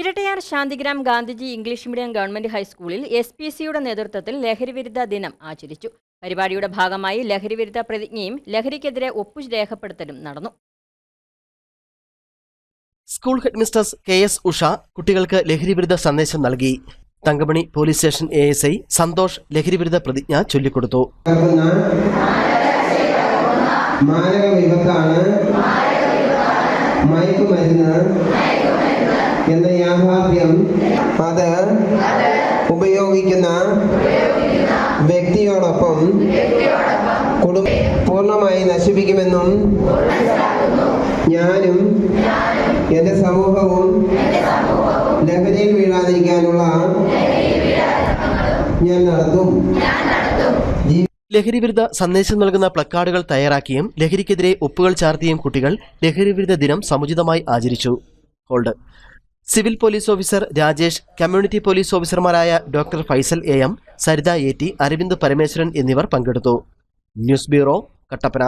Irattayar Santhigram Gandhiji English medium government ഹൈസ്കൂളിൽ S P സിയുടെ നേതൃത്വത്തിൽ ലഹരിവിരുദ്ധ ദിനം ആചരിച്ചു. പരിപാടിയുടെ ഭാഗമായി ലഹരിവിരുദ്ധ പ്രതിജ്ഞയും ലഹരിക്കെതിരെ ഒപ്പു രേഖപ്പെടുത്തലും നടന്നു. School headmistress K S Usha കുട്ടികൾക്ക് ലഹരിവിരുദ്ധ സന്ദേശം നൽകി. Thankamani police station A S I Santhosh ലഹരിവിരുദ്ധ പ്രതിജ്ഞ ചൊല്ലിക്കൊടുത്തു. മാരക വിപത്താണ് എന്ന യാഥാർത്ഥ്യം അത് ഉപയോഗിക്കുന്ന വ്യക്തിയോടൊപ്പം കുടുംബ പൂർണമായി നശിപ്പിക്കുമെന്നും ഞാനും എന്റെ സമൂഹവും ലഹരിയിൽ വീഴാതിരിക്കാനുള്ള ഞാൻ നടത്തും. ലഹരിവിരുദ്ധ സന്ദേശം നൽകുന്ന പ്ലക്കാർഡുകൾ തയ്യാറാക്കിയും ലഹരിക്കെതിരെ ഒപ്പുകൾ ചാർത്തിയും കുട്ടികൾ ലഹരിവിരുദ്ധ ദിനം സമുചിതമായി ആചരിച്ചു. Hold civil police officer Rajesh community police ഓഫീസർമാരായ doctor Faisal A M Saritha A T Aravind Parameswaran എന്നിവർ പങ്കെടുത്തു. News bureau Kattappana.